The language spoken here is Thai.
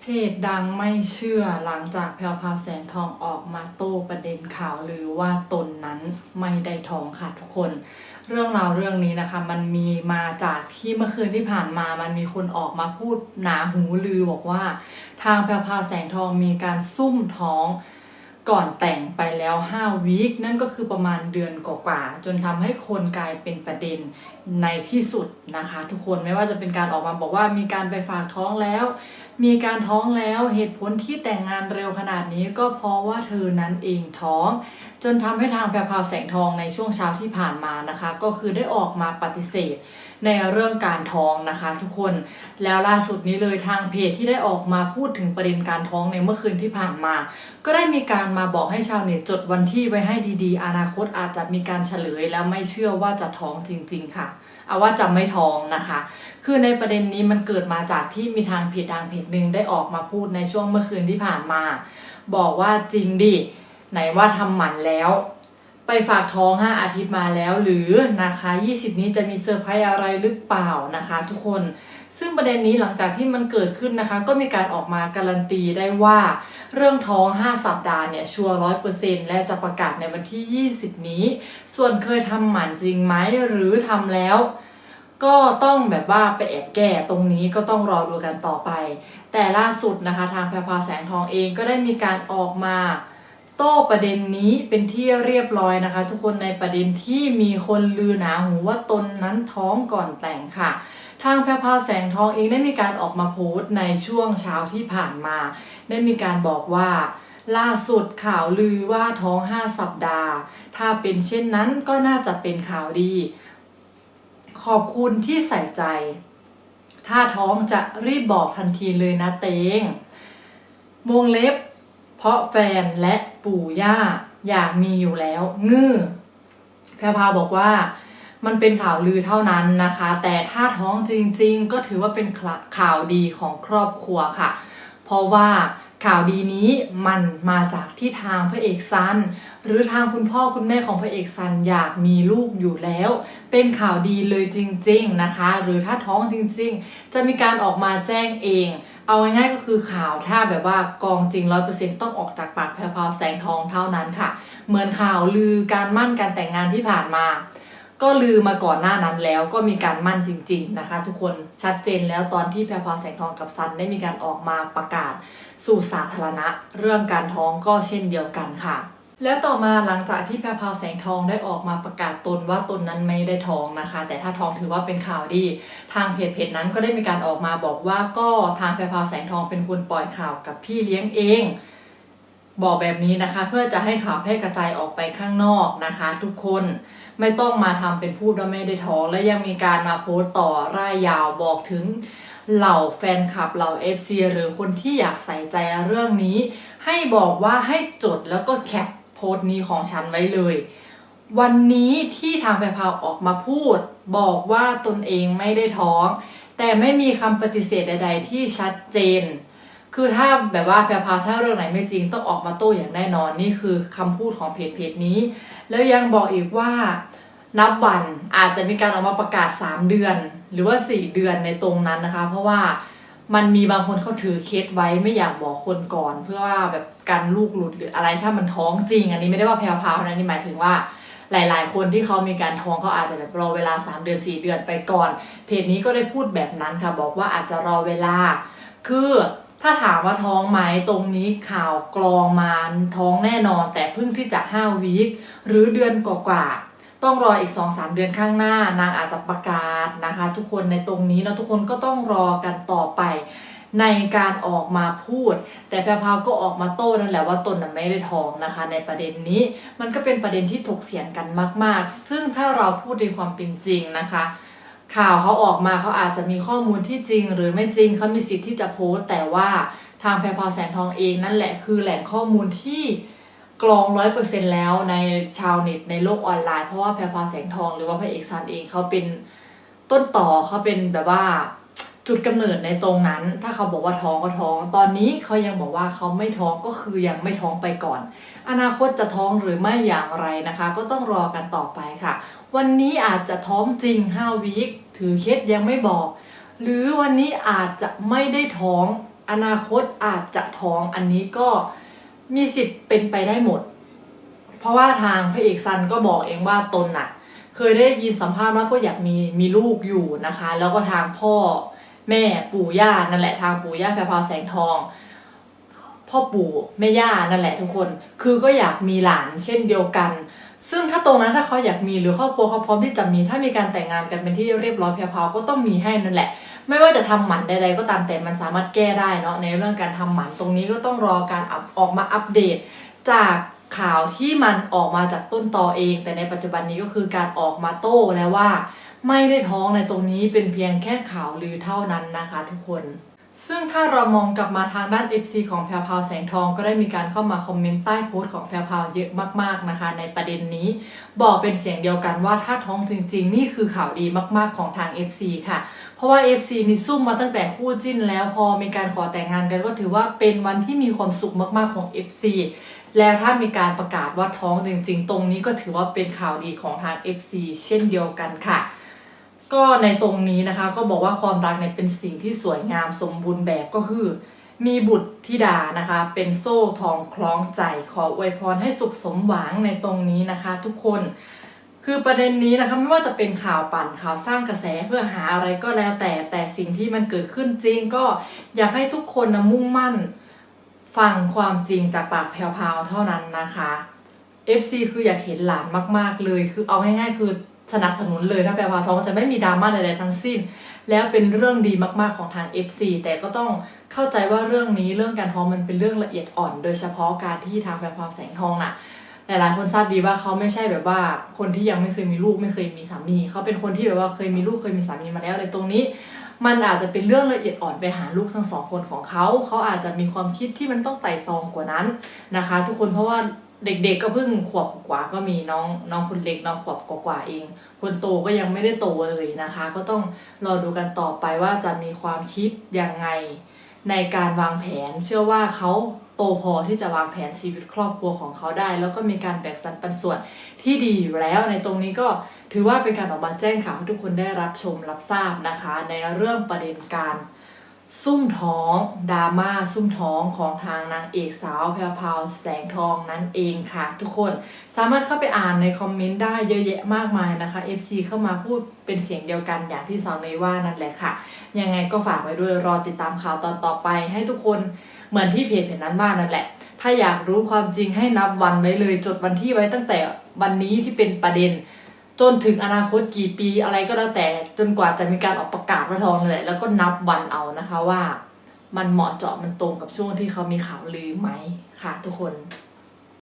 เพจดังไม่เชื่อหลังจากแพรวพาแสงทองออกมาโต้ประเด็นข่าวหรือว่าตนนั้นไม่ได้ทองค่ะทุกคน เรื่องราวเรื่องนี้นะคะ มันมีมาจากที่เมื่อคืนที่ผ่านมามันมีคนออกมาพูดหนาหูลือบอกว่า ทางแพรวพาแสงทองมีการซุ่มท้องก่อนแต่งไปแล้ว5วีคนั่นก็คือประมาณเดือนกว่าๆจนทำให้คนกลายเป็นประเด็น ในที่สุดนะคะ ทุกคนไม่ว่าจะเป็นการออกมาบอกว่ามีการไปฝากท้องแล้ว มีการท้องแล้วเหตุผลที่แต่งงานเร็วขนาดนี้ก็เพราะว่าเธอนั้นเองท้อง จนทำให้ทางแพรพาวแสงทองในช่วงเช้าที่ผ่านมานะคะ ก็คือได้ออกมาปฏิเสธในเรื่องการท้องนะคะ ทุกคนแล้วล่าสุดนี้เลยทางเพจที่ได้ออกมาพูดถึงประเด็นการท้องในเมื่อคืนที่ผ่านมา ก็ได้มีการมาบอกให้ชาวเน็ตจดวันที่ไว้ให้ดีๆ อนาคตอาจจะมีการเฉลยแล้วไม่เชื่อว่าจะท้องจริง ๆ ค่ะ เอาว่าจะไม่ท้องนะคะ คือในประเด็นนี้มันเกิดมาจากที่มีทางเพจทางเพจหนึ่งได้ออกมาพูดในช่วงเมื่อคืนที่ผ่านมา บอกว่าจริงดิไหนว่าทำหมันแล้ว ไปฝากท้อง 5 อาทิตย์มาแล้วหรือนะคะ 20 นี้จะมีเซอร์ไพรส์อะไรหรือเปล่านะคะ ทุกคน ซึ่งประเด็นนี้หลังจากที่มันเกิดขึ้นนะคะ ก็มีการออกมาการันตีได้ว่า เรื่องท้อง 5 สัปดาห์เนี่ยชัวร์ร้อยเปอร์เซ็นต์และจะประกาศในวันที่ 20 นี้ ส่วนเคยทำหมันจริงไหมหรือทำแล้วก็ต้องแบบว่าไปแอบแก้ตรงนี้ก็ต้องรอดูกันต่อไป แต่ล่าสุดนะคะ ทางแพรพาแสงทองเองก็ได้มีการออกมา โต้ประเด็นนี้เป็นที่เรียบร้อยนะคะ ทุกคนในประเด็นที่มีคนลือหนาหูว่าตนนั้นท้องก่อนแต่งค่ะ ทางแพรพาแสงทองเองได้มีการออกมาโพสต์ในช่วงเช้าที่ผ่านมา ได้มีการบอกว่า ล่าสุดข่าวลือว่าท้อง 5 สัปดาห์ ถ้าเป็นเช่นนั้นก็น่าจะเป็นข่าวดี ขอบคุณที่ใส่ใจ ถ้าท้องจะรีบบอกทันทีเลยนะเตงวงเล็บ เพราะแฟนและปู่ย่าอยากมีอยู่แล้วงื้อแพรพาวบอกว่ามันเป็นข่าวลือเท่านั้นนะคะ แต่ถ้าท้องจริงๆ ก็ถือว่าเป็นข่าวดีของครอบครัวค่ะ เพราะว่า ข่าวดีนี้มันมาจากที่ทางพระเอกซัน หรือทางคุณพ่อคุณแม่ของพระเอกซันอยากมีลูกอยู่แล้ว เป็นข่าวดีเลยจริง ๆนะคะ หรือถ้าท้องจริง ๆ จะมีการออกมาแจ้งเอง เอาง่ายๆก็คือข่าวถ้าแบบว่ากองจริงร้อยเปอร์เซ็นต้องออกจากปากแพรวพราวแสงทองเท่านั้นค่ะ เหมือนข่าวลือการมั่นการแต่งงานที่ผ่านมา ก็ลือมาก่อนหน้านั้นแล้วก็มีการมั่นจริง ๆนะคะ ทุกคนชัดเจนแล้วตอนที่แพรวพาแสงทองกับซันได้มีการออกมาประกาศสู่สาธารณะ เรื่องการท้องก็เช่นเดียวกันค่ะ แล้วต่อมาหลังจากที่แพรวพาแสงทองได้ออกมาประกาศตนว่าตนนั้นไม่ได้ท้องนะคะ แต่ถ้าท้องถือว่าเป็นข่าวดี ทางเพจเพจนั้นก็ได้มีการออกมาบอกว่าก็ทางแพรพาวแสงทองเป็นคนปล่อยข่าวกับพี่เลี้ยงเอง บอกแบบนี้นะคะเพื่อจะให้ข่าวแพร่กระจายออกไปข้างนอกนะคะ ทุกคนไม่ต้องมาทำเป็นพูดว่าไม่ได้ท้องและยังมีการมาโพสต์ต่อร่ายยาวบอกถึงเหล่าแฟนคลับเหล่า FC หรือคนที่อยากใส่ใจเรื่องนี้ ให้บอกว่าให้จดแล้วก็แคปโพสต์นี้ของฉันไว้เลย วันนี้ที่ทางแพรพาวออกมาพูด บอกว่าตนเองไม่ได้ท้อง แต่ไม่มีคำปฏิเสธใด ๆ ที่ชัดเจน คือถ้าแบบว่าแพรพาถ้าเรื่องไหนไม่จริงต้องออกมาโต้อย่างแน่นอนนี่คือคำพูดของเพจเพจนี้ แล้วยังบอกอีกว่านับวันอาจจะมีการออกมาประกาศ 3 เดือน หรือว่า 4 เดือนในตรงนั้นนะคะ เพราะว่ามันมีบางคนเขาถือเคสไว้ไม่อยากบอกคนก่อน เพื่อว่าแบบการลูกหลุดหรืออะไรถ้ามันท้องจริง อันนี้ไม่ได้ว่าแพรวๆนะนี่หมายถึงว่าหลาย ๆ คนที่เขามีการท้องเขาอาจจะแบบรอเวลา 3 เดือน 4 เดือนไปก่อน เพจนี้ก็ได้พูดแบบนั้นค่ะ บอกว่าอาจจะรอเวลา คือ ถ้าถามว่าท้องไหมตรงนี้ข่าวกรองมาท้องแน่นอน แต่เพิ่งที่จะ5วีคหรือเดือนกว่าๆต้องรออีก 2-3 เดือนข้างหน้านางอาจจะประกาศนะคะ ทุกคนในตรงนี้แล้วทุกคนก็ต้องรอกันต่อไป ในการออกมาพูด แต่แพรพาวก็ออกมาโต้นั่นแหละว่าตนไม่ได้ท้องนะคะ ในประเด็นนี้มันก็เป็นประเด็นที่ถกเถียงกันมาก ๆ ซึ่งถ้าเราพูดในความเป็นจริงนะคะ ข่าวเขาออกมาเขาอาจจะมีข้อมูลที่จริง หรือไม่จริงเขามีสิทธิ์ที่จะโพสต์ แต่ว่าทางแพรพอแสงทองเองนั่นแหละคือแหล่งข้อมูลที่กรองร้อยเปอร์เซ็นแล้วในชาวเน็ตในโลกออนไลน์เพราะว่าแพรพราแสงทองหรือว่าพระเอกซันเองเขาเป็นต้นต่อเขาเป็นแบบว่า จุดกำเนิดในตรงนั้น ถ้าเขาบอกว่าท้องก็ท้อง ตอนนี้เขายังบอกว่าเขาไม่ท้องก็คือยังไม่ท้องไปก่อน อนาคตจะท้องหรือไม่อย่างไรนะคะ ก็ต้องรอกันต่อไปค่ะ วันนี้อาจจะท้องจริง5วีคถือเคสยังไม่บอก หรือวันนี้อาจจะไม่ได้ท้อง อนาคตอาจจะท้องอันนี้ก็มีสิทธิ์เป็นไปได้หมด เพราะว่าทางพระเอกซันก็บอกเองว่าตนน่ะ เคยได้ยินสัมภาษณ์ว่าก็อยากมีมีลูกอยู่นะคะ แล้วก็ทางพ่อ แม่ปู่ย่านั่นแหละทางปู่ย่าแพรพราวแสงทอง พ่อปู่แม่ย่านั่นแหละทุกคน คือก็อยากมีหลานเช่นเดียวกัน ซึ่งถ้าตรงนั้นถ้าเขาอยากมีหรือครอบครัวเขาพร้อมที่จะมี ถ้ามีการแต่งงานกันเป็นที่เรียบร้อยแพรพาวก็ต้องมีให้นั่นแหละ ไม่ว่าจะทำหมันใดๆก็ตามแต่มันสามารถแก้ได้เนาะในเรื่องการทำหมันตรงนี้ก็ต้องรอการอออกมาอัปเดต จากข่าวที่มันออกมาจากต้นตอเอง แต่ในปัจจุบันนี้ก็คือการออกมาโต้แล้วว่า ไม่ได้ท้องในตรงนี้เป็นเพียงแค่ข่าวลือเท่านั้นนะคะทุกคน ซึ่งถ้าเรามองกลับมาทางด้าน FC ของแพรวพาวแสงทองก็ได้มีการเข้ามาคอมเมนต์ใต้โพสต์ของแพรวพาวเยอะมากๆนะคะ ในประเด็นนี้ บอกเป็นเสียงเดียวกันว่าถ้าท้องจริง ๆ นี่คือข่าวดีมากๆของทาง FC ค่ะ เพราะว่า FC นี่ซุ่มมาตั้งแต่คู่จิ้นแล้วพอมีการขอแต่งงานกันก็ถือว่าเป็นวันที่มีความสุขมากๆของ FC แล้วถ้ามีการประกาศว่าท้องจริง ๆ ตรงนี้ก็ถือว่าเป็นข่าวดีของทาง FC เช่นเดียวกันค่ะ ก็ในตรงนี้นะคะ ก็บอกว่าความรักเนี่ยเป็นสิ่งที่สวยงามสมบูรณ์แบบก็คือ มีบุตรธิดานะคะ เป็นโซ่ทองคล้องใจขออวยพรให้สุขสมหวังในตรงนี้นะคะ ทุกคนคือประเด็นนี้นะคะไม่ว่าจะเป็นข่าวปั่นข่าวสร้างกระแสเพื่อหาอะไรก็แล้วแต่แต่สิ่งที่มันเกิดขึ้นจริงก็อยากให้ทุกคนนะมุ่งมั่นฟังความจริงจากปากแพรวๆเท่านั้นนะคะ FC คืออยากเห็นหลานมากๆเลย คือเอาง่ายๆคือ สนับสนุนเลยถ้าแพรวๆท้องจะไม่มีดราม่าใดๆทั้งสิ้น แล้วเป็นเรื่องดีมากๆของทาง FC แต่ก็ต้องเข้าใจว่าเรื่องนี้เรื่องการท้องมันเป็นเรื่องละเอียดอ่อน โดยเฉพาะการที่ทางแพรวๆแสงทองน่ะหลายๆคนทราบดีว่าเขาไม่ใช่แบบว่าคนที่ยังไม่เคยมีลูกไม่เคยมีสามีเขาเป็นคนที่แบบว่าเคยมีลูกเคยมีสามีมาแล้วในตรงนี้ มันอาจจะเป็นเรื่องละเอียดอ่อนไปหาลูกทั้งสองคนของเขาเขาอาจจะมีความคิดที่มันต้องไต่ตรองกว่านั้นนะคะ ทุกคนเพราะว่า เด็กๆก็เพิ่งขวบกว่าก็มีน้องน้องคนเล็กน้องขวบกว่าเอง คนโตก็ยังไม่ได้โตเลยนะคะ ก็ต้องรอดูกันต่อไปว่าจะมีความคิดยังไง ในการวางแผน เชื่อว่าเขาโตพอที่จะวางแผนชีวิตครอบครัวของเขาได้ แล้วก็มีการแบ่งสรรปันส่วนที่ดีอยู่แล้วในตรงนี้ก็ถือว่าเป็นการออกมาแจ้งข่าวให้ทุกคนได้รับชมรับทราบนะคะ ในเรื่องประเด็นการ ซุ่มท้องดราม่าซุ่มท้องของทางนางเอกสาวแพรวพาวแสงทองนั่นเองค่ะ ทุกคนสามารถเข้าไปอ่านในคอมเมนต์ได้เยอะแยะมากมายนะคะ FC เข้ามาพูดเป็นเสียงเดียวกันอย่างที่สาวเนยว่านั่นแหละค่ะ ยังไงก็ฝากไว้ด้วยรอติดตามข่าวตอนต่อไป ให้ทุกคนเหมือนที่เพจเพจนั้นบ้านั่นแหละ ถ้าอยากรู้ความจริงให้นับวันไว้เลย จดวันที่ไว้ตั้งแต่วันนี้ที่เป็นประเด็น จนถึงอนาคตกี่ปีอะไรก็แล้วแต่จนกว่าจะมีการออกประกาศพระทองนั่นแหละแล้วก็นับวันเอานะคะว่า มันเหมาะเจาะมันตรงกับช่วงที่เขามีข่าวลือไหมค่ะ ทุกคน